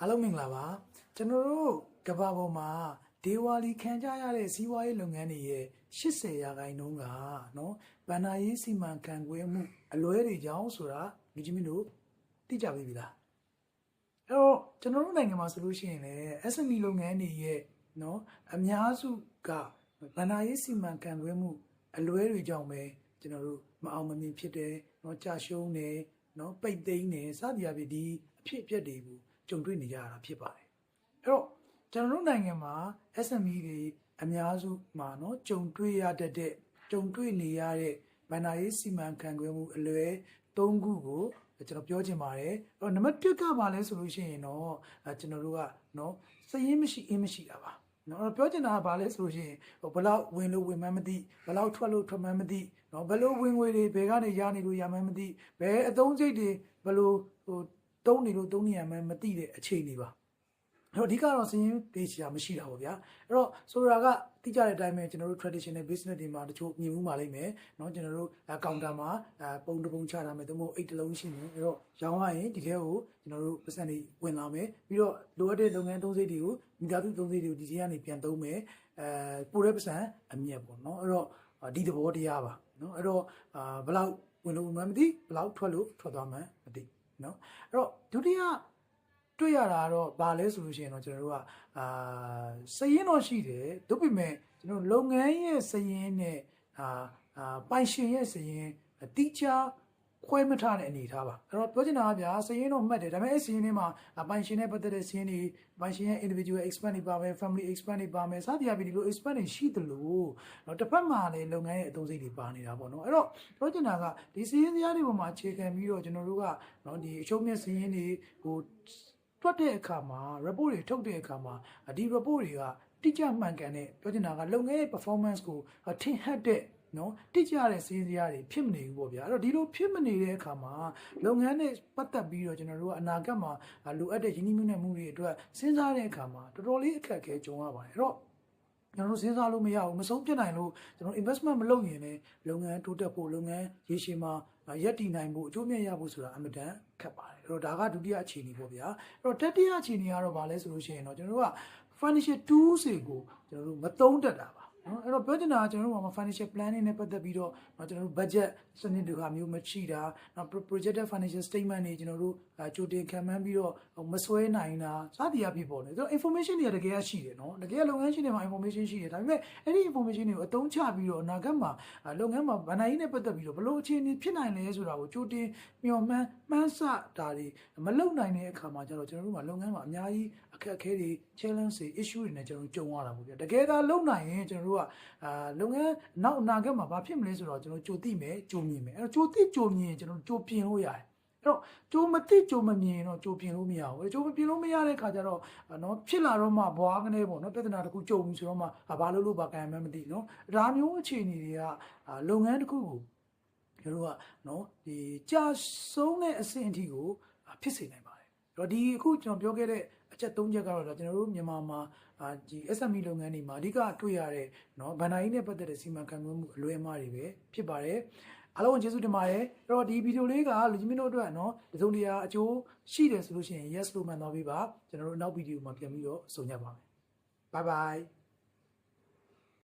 အားလုံးမင်္ဂလာပါကျွန်တော်တို့ကမ္ဘာပေါ်မှာဒေဝါလီခံကြရတဲ့စီးပွားရေးလုပ်ငန်းတွေရဲ့80ရာခိုင်နှုန်းကနော်ဗန္နာရေးစီမံခန့်ခွဲမှုအလွဲတွေကြောင့်ဆိုတာလူကြီးမင်းတို့သိကြပြီလားအဲ့တော့ကျွန်တော်တို့နိုင်ငံမှာဆိုလို့ရှိရင်လည်း SME လုပ်ငန်းတွေရဲ့နော်အများစုကဗန္နာရေးစီမံခန့်ခွဲမှုအလွဲတွေကြောင့်ပဲကျွန်တော်တို့မအောင်မမြင်ဖြစ်တယ်နော်ကြာရှုံးတယ်နော်ပိတ်သိမ်းတယ်စသည်အဖြစ်ဒီအဖြစ်အပျက်တွေကို ကြုံတွေ့နေကြရတာဖြစ်ပါတယ်အဲ့တော့ကျွန်တော်တို့နိုင်ငံမှာ SME တွေအများစုမှာเนาะကြုံတွေ့ရတတ်တဲ့ကြုံတွေ့နေရတဲ့ဗန္ဒာရေးစီမံခန့်ခွဲမှုအလွယ်၃ခုကိုကျွန်တော်ပြောချင်ပါတယ်အဲ့တော့နံပါတ်1ကပါလဲဆိုလို့ရှိရင်တော့အဲကျွန်တော်တို့ကเนาะစည်ရင်းမရှိအင်းမရှိတာပါနော်အဲ့တော့ပြောချင်တာကဘာလဲဆိုလို့ရှိရင်ဟိုဘယ်လောက်ဝင်လို့ဝင်မှန်းမသိဘယ်လောက်ထွက်လို့ထွက်မှန်းမသိနော်ဘယ်လိုဝင်ငွေတွေဘယ်ကနေရနေလို့ရမှန်းမသိဘယ်အသုံးစိတ်တွေဘယ်လိုဟို တုံးနေလို့တုံးနေရမှန်းမသိတဲ့အခြေအနေပါအဲ့တော့အဓိကတော့စည်ရင်း page ရာမရှိတာပေါ့ဗျာအဲ့တော့ဆိုတာကတိကျတဲ့အတိုင်းပဲကျွန်တော်တို့ traditional business တွေမှာတချို့မြင်မှုပါလိမ့်မယ်เนาะကျွန်တော်တို့အကောင့်တာမှာအပုံတစ်ပုံချထားမယ်သို့မဟုတ်အိတ်တစ်လုံးရှိမယ်အဲ့တော့ရောင်းရရင်ဒီထဲကိုကျွန်တော်တို့ပတ်စံတွေဝင်လာမယ်ပြီးတော့လိုအပ်တဲ့လုပ်ငန်းသုံးစိတ်တွေကိုမိသားစုသုံးစိတ်တွေကိုဒီထဲကနေပြန်သုံးမယ်အဲပိုတဲ့ပတ်စံအမြတ်ပေါ့เนาะအဲ့တော့ဒီသဘောတရားပါเนาะအဲ့တော့အာဘယ်လောက်ဝင်လို့မှမသိဘယ်လောက်ထွက်လို့ထွက်သွားမှမသိ နော်အဲ့တော့ဒုတိယတွေ့ရတာတော့ဘာလဲဆိုလို့ရှိရင်တော့ကျွန်တော်တို့ကအာစရင်တော့ရှိတယ်ဒါပေမဲ့ကျွန်တော်လုပ်ငန်းရဲ့စရင်နဲ့အာအာပိုင်ရှင်ရဲ့စရင်အတိအကျ ခွဲမထားတဲ့အနေအထားပါအဲ့တော့ပြောချင်တာကဗျာစည်ရင်တော့မှတ်တယ်ဒါပေမဲ့အဲ့စည်ရင်တွေမှာအာပိုင်ရှင်နဲ့ပတ်သက်တဲ့စည်ရင်တွေပိုင်ရှင်ရဲ့ individual expense တွေပါမယ် family expense တွေပါမယ်စသည်အပြင်ဒီလို expense တွေရှိသလိုတော့တစ်ဖက်မှာလည်းလုပ်ငန်းရဲ့အသုံးစရိတ်တွေပါနေတာပေါ့နော်အဲ့တော့ပြောချင်တာကဒီစည်ရင်တရားတွေပေါ်မှာအခြေခံပြီးတော့ကျွန်တော်တို့ကနော်ဒီအရှုံးမြတ်စည်ရင်တွေဟိုထွက်တဲ့အခါမှာ report တွေထုတ်တဲ့အခါမှာဒီ report တွေကတိကျမှန်ကန်တဲ့ပြောချင်တာကလုပ်ငန်းရဲ့ performance ကိုထင်ဟပ်တဲ့ နော်တိကျတဲ့စီးစရာတွေဖြစ်မနေဘူးပေါ့ဗျာအဲ့တော့ဒီလိုဖြစ်မနေတဲ့အခါမှာလုပ်ငန်းနဲ့ပတ်သက်ပြီးတော့ကျွန်တော်တို့ကအနာဂတ်မှာလိုအပ်တဲ့ရင်းနှီးမြှုပ်နှံမှုတွေအတွက်စဉ်းစားတဲ့အခါမှာတော်တော်လေးအခက်အခဲကြုံရပါတယ်အဲ့တော့ကျွန်တော်တို့စဉ်းစားလို့မရဘူးမဆုံးပြတ်နိုင်လို့ကျွန်တော် investment မလုပ်ရင်လည်းလုပ်ငန်းတိုးတက်ဖို့လုပ်ငန်းရေရှည်မှာရက်တည်နိုင်ဖို့အကျိုးမြတ်ရဖို့ဆိုတာအမှန်တန်ခက်ပါတယ်အဲ့တော့ဒါကဒုတိယအခြေအနေပေါ့ဗျာအဲ့တော့တတိယအခြေအနေကတော့ဗာလဲဆိုလို့ရှိရင်တော့ကျွန်တော်တို့က financial tools တွေကိုကျွန်တော်တို့မသုံးတတ်တာပါ နော်အဲ့တော့ပြောချင်တာကကျွန်တော်တို့က financial planning နဲ့ပတ်သက်ပြီးတော့ကျွန်တော်တို့ budget စနစ်တွေကမျိုးမရှိတာနောက် projected financial statement တွေကျွန်တော်တို့ကြိုတင်ခံမှန်းပြီးတော့မစွဲနိုင်တာစသည်အဖြစ်ပေါ့လေဆိုတော့ information တွေကတကယ်ရှိတယ်နော်တကယ်လုပ်ငန်းရှင်တွေမှာ information ရှိတယ်ဒါပေမဲ့အဲ့ဒီ information တွေကိုအသုံးချပြီးတော့အနာဂတ်မှာလုပ်ငန်းမှာဗန်နိုင်ရေးနဲ့ပတ်သက်ပြီးတော့ဘလို့အခြေအနေဖြစ်နိုင်လဲဆိုတာကိုကြိုတင်မျှော်မှန်းမှန်းဆတာတွေမလုပ်နိုင်တဲ့အခါမှာကျတော့ကျွန်တော်တို့မှာလုပ်ငန်းမှာအများကြီးအခက်အခဲတွေ challenge တွေ issue တွေနဲ့ကျွန်တော်တို့ကြုံရတာပေါ့ဗျာတကယ်သာလုပ်နိုင်ရင်ကျွန်တော်တို့ကအာလုပ်ငန်းနောက်အနာဂတ်မှာဘာဖြစ်မလဲဆိုတော့ကျွန်တော်ကြိုသိမယ်ကြိုမြင်မယ်အဲ့တော့ကြိုသိကြိုမြင်ရင်ကျွန်တော်ကြိုပြင်လို့ရတယ်အဲ့တော့ကြိုမသိကြိုမမြင်ရင်တော့ကြိုပြင်လို့မရဘူးကြိုမပြင်လို့မရတဲ့ခါကျတော့နော်ဖြစ်လာတော့မှဘွားကနေပေါ့နော်ပြဿနာတစ်ခုကြုံပြီဆိုတော့မှဘာလို့လို့ဘာကံမှမသိနော်ဒါမျိုးအခြေအနေတွေကလုပ်ငန်းတစ်ခုကိုကျွန်တော်တို့ကနော်ဒီကြာဆုံးတဲ့အဆင့်အထိကိုဖြစ်စေနိုင်ပါတယ်အဲ့တော့ဒီအခုကျွန်တော်ပြောခဲ့တဲ့ အချက်၃ချက်ကတော့ကျွန်တော်တို့မြန်မာမှာအာဒီ SME လုပ်ငန်းတွေမှာအဓိကတွေ့ရတဲ့เนาะဗန်နာကြီးနဲ့ပတ်သက်တဲ့စီမံခန့်ခွဲမှုအလွဲမှားတွေပဲဖြစ်ပါတယ်အားလုံးကျေးဇူးတင်ပါတယ်အဲ့တော့ဒီဗီဒီယိုလေးကလူကြီးမင်းတို့အတွက်เนาะတစုံတရာအကျိုးရှိတယ်ဆိုလို့ရှိရင် yes လို့မှန်သွားပြီပါကျွန်တော်တို့နောက်ဗီဒီယိုမှာပြန်ပြီးတော့ဆုံကြပါမယ် bye bye